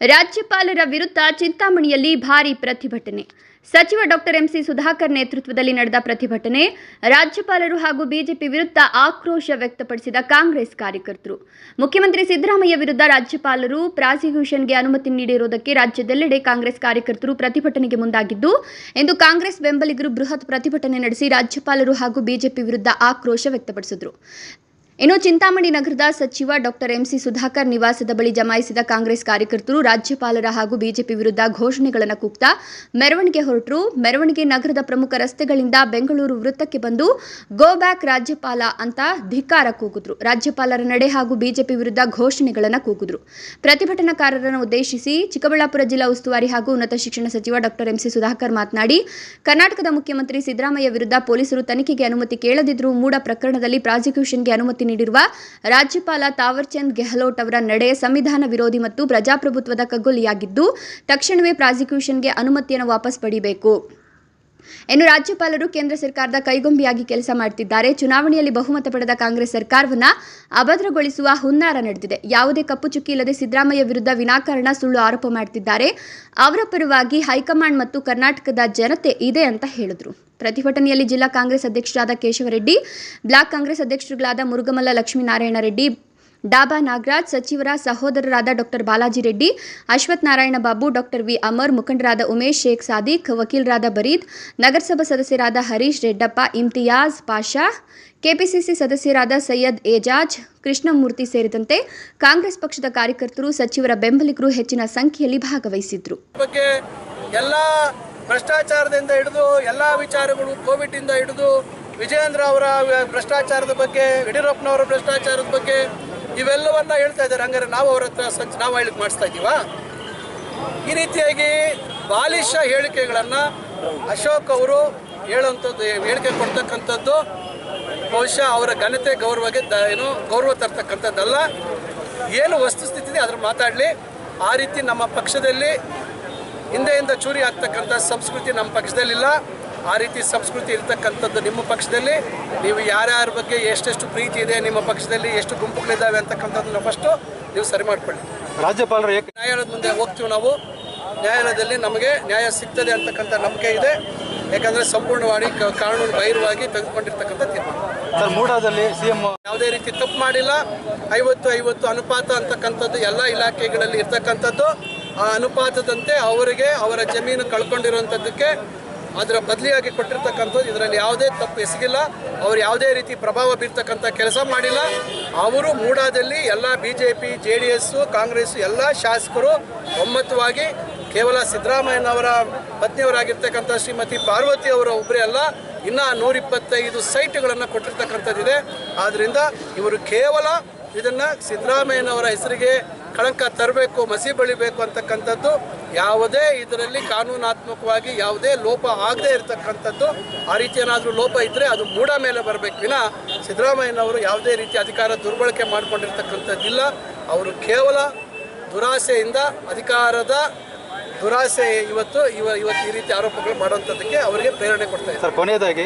ರಾಜ್ಯಪಾಲರ ವಿರುದ್ಧ ಚಿಂತಾಮಣಿಯಲ್ಲಿ ಭಾರೀ ಪ್ರತಿಭಟನೆ. ಸಚಿವ ಡಾಕ್ಟರ್ ಎಂಸಿ ಸುಧಾಕರ್ ನೇತೃತ್ವದಲ್ಲಿ ನಡೆದ ಪ್ರತಿಭಟನೆ ರಾಜ್ಯಪಾಲರು ಹಾಗೂ ಬಿಜೆಪಿ ವಿರುದ್ಧ ಆಕ್ರೋಶ ವ್ಯಕ್ತಪಡಿಸಿದ ಕಾಂಗ್ರೆಸ್ ಕಾರ್ಯಕರ್ತರು. ಮುಖ್ಯಮಂತ್ರಿ ಸಿದ್ದರಾಮಯ್ಯ ವಿರುದ್ಧ ರಾಜ್ಯಪಾಲರು ಪ್ರಾಸಿಕ್ಯೂಷನ್ಗೆ ಅನುಮತಿ ನೀಡಿರುವುದಕ್ಕೆ ರಾಜ್ಯದೆಲ್ಲೆಡೆ ಕಾಂಗ್ರೆಸ್ ಕಾರ್ಯಕರ್ತರು ಪ್ರತಿಭಟನೆಗೆ ಮುಂದಾಗಿದ್ದು ಎಂದು ಕಾಂಗ್ರೆಸ್ ಬೆಂಬಲಿಗರು ಬೃಹತ್ ಪ್ರತಿಭಟನೆ ನಡೆಸಿ ರಾಜ್ಯಪಾಲರು ಹಾಗೂ ಬಿಜೆಪಿ ವಿರುದ್ಧ ಆಕ್ರೋಶ ವ್ಯಕ್ತಪಡಿಸಿದರು. ಇನ್ನು ಚಿಂತಾಮಣಿ ನಗರದ ಸಚಿವ ಡಾಕ್ಟರ್ ಎಂಸಿ ಸುಧಾಕರ್ ನಿವಾಸದ ಬಳಿ ಜಮಾಯಿಸಿದ ಕಾಂಗ್ರೆಸ್ ಕಾರ್ಯಕರ್ತರು ರಾಜ್ಯಪಾಲರ ಹಾಗೂ ಬಿಜೆಪಿ ವಿರುದ್ಧ ಘೋಷಣೆಗಳನ್ನು ಕೂಗ್ತಾ ಮೆರವಣಿಗೆ ಹೊರಟರು. ಮೆರವಣಿಗೆ ನಗರದ ಪ್ರಮುಖ ರಸ್ತೆಗಳಿಂದ ಬೆಂಗಳೂರು ವೃತ್ತಕ್ಕೆ ಬಂದು ಗೋ ಬ್ಯಾಕ್ ರಾಜ್ಯಪಾಲ ಅಂತ ಧಿಕ್ಕಾರ ಕೂಗಿದ್ರು. ರಾಜ್ಯಪಾಲರ ನಡೆ ಹಾಗೂ ಬಿಜೆಪಿ ವಿರುದ್ಧ ಘೋಷಣೆಗಳನ್ನು ಕೂಗಿದ್ರು. ಪ್ರತಿಭಟನಾಕಾರರನ್ನು ಉದ್ದೇಶಿಸಿ ಚಿಕ್ಕಬಳ್ಳಾಪುರ ಜಿಲ್ಲಾ ಉಸ್ತುವಾರಿ ಹಾಗೂ ಉನ್ನತ ಶಿಕ್ಷಣ ಸಚಿವ ಡಾಕ್ಟರ್ ಎಂಸಿ ಸುಧಾಕರ್ ಮಾತನಾಡಿ, ಕರ್ನಾಟಕದ ಮುಖ್ಯಮಂತ್ರಿ ಸಿದ್ದರಾಮಯ್ಯ ವಿರುದ್ಧ ಪೊಲೀಸರು ತನಿಖೆಗೆ ಅನುಮತಿ ಕೇಳದಿದ್ದರೂ ಮೂಡ ಪ್ರಕರಣದಲ್ಲಿ ಪ್ರಾಸಿಕ್ಯೂಷನ್ಗೆ ಅನುಮತಿ ನೀಡಿರುವ ರಾಜ್ಯಪಾಲ ತಾವರ್ಚಂದ್ ಗೆಹ್ಲೋಟ್ ಅವರ ನಡೆ ಸಂವಿಧಾನ ವಿರೋಧಿ ಮತ್ತು ಪ್ರಜಾಪ್ರಭುತ್ವದ ಕಗ್ಗೊಲಿಯಾಗಿದ್ದು, ತಕ್ಷಣವೇ ಪ್ರಾಸಿಕ್ಯೂಷನ್ಗೆ ಅನುಮತಿಯನ್ನು ವಾಪಸ್ ಪಡೆಯಬೇಕು ಇನ್ನು ರಾಜ್ಯಪಾಲರು ಕೇಂದ್ರ ಸರ್ಕಾರದ ಕೈಗೊಂಬಿಯಾಗಿ ಕೆಲಸ ಮಾಡುತ್ತಿದ್ದಾರೆ ಚುನಾವಣೆಯಲ್ಲಿ ಬಹುಮತ ಪಡೆದ ಕಾಂಗ್ರೆಸ್ ಸರ್ಕಾರವನ್ನ ಅಭದ್ರಗೊಳಿಸುವ ಹುನ್ನಾರ ನಡೆದಿದೆ. ಯಾವುದೇ ಕಪ್ಪು ಚುಕ್ಕಿ ಇಲ್ಲದೆ ಸಿದ್ದರಾಮಯ್ಯ ವಿರುದ್ಧ ವಿನಾಕಾರಣ ಸುಳ್ಳು ಆರೋಪ ಮಾಡುತ್ತಿದ್ದಾರೆ ಅವರ ಪರವಾಗಿ ಹೈಕಮಾಂಡ್ ಮತ್ತು ಕರ್ನಾಟಕದ ಜನತೆ ಇದೆ ಅಂತ ಹೇಳಿದ್ರು. ಪ್ರತಿಭಟನೆಯಲ್ಲಿ ಜಿಲ್ಲಾ ಕಾಂಗ್ರೆಸ್ ಅಧ್ಯಕ್ಷರಾದ ಕೇಶವರೆಡ್ಡಿ, ಬ್ಲಾಕ್ ಕಾಂಗ್ರೆಸ್ ಅಧ್ಯಕ್ಷರುಗಳಾದ ಮುರುಗಮಲ್ಲ ಲಕ್ಷ್ಮೀನಾರಾಯಣ ರೆಡ್ಡಿ ಡಾಬಾ ನಾಗರಾಜ್ ಸಚಿವರ ಸಹೋದರರಾದ doctor Balaji Reddy, Ashwath Narayana Babu, doctor V Amar, ಮುಖಂಡರಾದ ಉಮೇಶ್ ಶೇಖ್ ಸಾದಿಕ್, ವಕೀಲರಾದ ಬರೀದ್, ನಗರಸಭಾ ಸದಸ್ಯರಾದ ಹರೀಶ್ ರೆಡ್ಡಪ್ಪ, ಇಮ್ತಿಯಾಜ್ ಪಾಷಾ, ಕೆಪಿಸಿಸಿ ಸದಸ್ಯರಾದ ಸೈಯದ್ ಏಜಾಜ್, ಕೃಷ್ಣಮೂರ್ತಿ ಸೇರಿದಂತೆ ಕಾಂಗ್ರೆಸ್ ಪಕ್ಷದ ಕಾರ್ಯಕರ್ತರು ಸಚಿವರ ಬೆಂಬಲಿಗರು ಹೆಚ್ಚಿನ ಸಂಖ್ಯೆಯಲ್ಲಿ ಭಾಗವಹಿಸಿದ್ರು. ಭ್ರಷ್ಟಾಚಾರದಿಂದ ಹಿಡಿದು ಎಲ್ಲ ವಿಚಾರಗಳು ಕೋವಿಡ್ ಇಂದ ಹಿಡಿದು ವಿಜಯೇಂದ್ರ ಅವರ ಭ್ರಷ್ಟಾಚಾರದ ಬಗ್ಗೆ, ಯಡಿಯೂರಪ್ಪನವರ ಭ್ರಷ್ಟಾಚಾರದ ಬಗ್ಗೆ ಇವೆಲ್ಲವನ್ನ ಹೇಳ್ತಾ ಇದ್ದಾರೆ. ಹಂಗಾರೆ ನಾವು ಅವ್ರ ಹತ್ರ ನಾವು ಹೇಳಿಕ್ ಮಾಡಿಸ್ತಾ ಇದ್ದೀವಾ? ಈ ರೀತಿಯಾಗಿ ಬಾಲಿಶ ಹೇಳಿಕೆಗಳನ್ನು ಅಶೋಕ್ ಅವರು ಹೇಳುವಂಥದ್ದು, ಹೇಳಿಕೆ ಕೊಡ್ತಕ್ಕಂಥದ್ದು ಬಹುಶಃ ಅವರ ಘನತೆ, ಗೌರವಕ್ಕೆ ದ ಏನು, ಗೌರವ ತರ್ತಕ್ಕಂಥದ್ದಲ್ಲ. ಏನು ವಸ್ತುಸ್ಥಿತಿ ಅದ್ರ ಮಾತಾಡಲಿ. ಆ ರೀತಿ ನಮ್ಮ ಪಕ್ಷದಲ್ಲಿ ಹಿಂದೆಯಿಂದ ಚೂರಿ ಆಗ್ತಕ್ಕಂಥ ಸಂಸ್ಕೃತಿ ನಮ್ಮ ಪಕ್ಷದಲ್ಲಿಲ್ಲ. ಆ ರೀತಿ ಸಂಸ್ಕೃತಿ ಇರ್ತಕ್ಕಂಥದ್ದು ನಿಮ್ಮ ಪಕ್ಷದಲ್ಲಿ. ನೀವು ಯಾರ್ಯಾರ ಬಗ್ಗೆ ಎಷ್ಟೆಷ್ಟು ಪ್ರೀತಿ ಇದೆ ನಿಮ್ಮ ಪಕ್ಷದಲ್ಲಿ ಎಷ್ಟು ಗುಂಪುಗಳಿದ್ದಾವೆ ಅಂತಕ್ಕಂಥದ್ದನ್ನ ಫಸ್ಟು ನೀವು ಸರಿ ಮಾಡ್ಕೊಳ್ಳಿ. ರಾಜ್ಯಪಾಲರು ನ್ಯಾಯಾಲಯದ ಮುಂದೆ ಹೋಗ್ತೀವಿ ನಾವು. ನ್ಯಾಯಾಲಯದಲ್ಲಿ ನಮಗೆ ನ್ಯಾಯ ಸಿಗ್ತದೆ ಅಂತಕ್ಕಂಥ ನಂಬಿಕೆ ಇದೆ. ಯಾಕಂದರೆ ಸಂಪೂರ್ಣವಾಗಿ ಕಾನೂನು ಬಹಿರವಾಗಿ ತೆಗೆದುಕೊಂಡಿರ್ತಕ್ಕಂಥ ತೀರ್ಮಾನ. ಸರ್ ಮೂಡಾದಲ್ಲಿ ಸಿಎಂ ಯಾವುದೇ ರೀತಿ ತಪ್ಪು ಮಾಡಿಲ್ಲ. ಐವತ್ತು ಐವತ್ತು ಅನುಪಾತ ಅಂತಕ್ಕಂಥದ್ದು ಎಲ್ಲ ಇಲಾಖೆಗಳಲ್ಲಿ ಇರ್ತಕ್ಕಂಥದ್ದು. ಆ ಅನುಪಾತದಂತೆ ಅವರಿಗೆ ಅವರ ಜಮೀನು ಕಳ್ಕೊಂಡಿರುವಂಥದ್ದಕ್ಕೆ ಅದರ ಬದಲಿಯಾಗಿ ಕೊಟ್ಟಿರ್ತಕ್ಕಂಥದ್ದು. ಇದರಲ್ಲಿ ಯಾವುದೇ ತಪ್ಪು ಎಸಗಿಲ್ಲ. ಅವರು ಯಾವುದೇ ರೀತಿ ಪ್ರಭಾವ ಬೀರ್ತಕ್ಕಂಥ ಕೆಲಸ ಮಾಡಿಲ್ಲ. ಅವರು ಮೂಡಾದಲ್ಲಿ ಎಲ್ಲ B J P J D S Congress ಎಲ್ಲ ಶಾಸಕರು ಒಮ್ಮತವಾಗಿ ಕೇವಲ ಸಿದ್ದರಾಮಯ್ಯನವರ ಪತ್ನಿಯವರಾಗಿರ್ತಕ್ಕಂಥ ಶ್ರೀಮತಿ ಪಾರ್ವತಿ ಅವರ ಒಬ್ಬರೇ ಅಲ್ಲ, ಇನ್ನೂ ನೂರಿಪ್ಪತ್ತೈದು ಸೈಟ್ಗಳನ್ನು ಕೊಟ್ಟಿರ್ತಕ್ಕಂಥದ್ದಿದೆ. ಆದ್ದರಿಂದ ಇವರು ಕೇವಲ ಇದನ್ನು ಸಿದ್ದರಾಮಯ್ಯನವರ ಹೆಸರಿಗೆ ಕಳಂಕ ತರಬೇಕು, ಮಸಿ ಬಳಿಬೇಕು ಅಂತಕ್ಕಂಥದ್ದು ಯಾವುದೇ ಇದರಲ್ಲಿ ಕಾನೂನಾತ್ಮಕವಾಗಿ ಯಾವುದೇ ಲೋಪ ಆಗದೇ ಇರತಕ್ಕಂಥದ್ದು, ಆ ರೀತಿ ಏನಾದರೂ ಲೋಪ ಇದ್ದರೆ ಅದು ಮೂಡ ಮೇಲೆ ಬರಬೇಕು. ವಿನ ಸಿದ್ದರಾಮಯ್ಯನವರು ಯಾವುದೇ ರೀತಿ ಅಧಿಕಾರ ದುರ್ಬಳಕೆ ಮಾಡಿಕೊಂಡಿರ್ತಕ್ಕಂಥದ್ದಿಲ್ಲ. ಅವರು ಕೇವಲ ದುರಾಸೆಯಿಂದ ಅಧಿಕಾರದ ದುರಾಸೆ ಇವತ್ತು ಇವ ಇವತ್ತು ಈ ರೀತಿ ಆರೋಪಗಳು ಮಾಡುವಂಥದ್ದಕ್ಕೆ ಅವರಿಗೆ ಪ್ರೇರಣೆ ಕೊಡ್ತಾ ಇದ್ದಾರೆ. ಸರ್, ಕೊನೆಯದಾಗಿ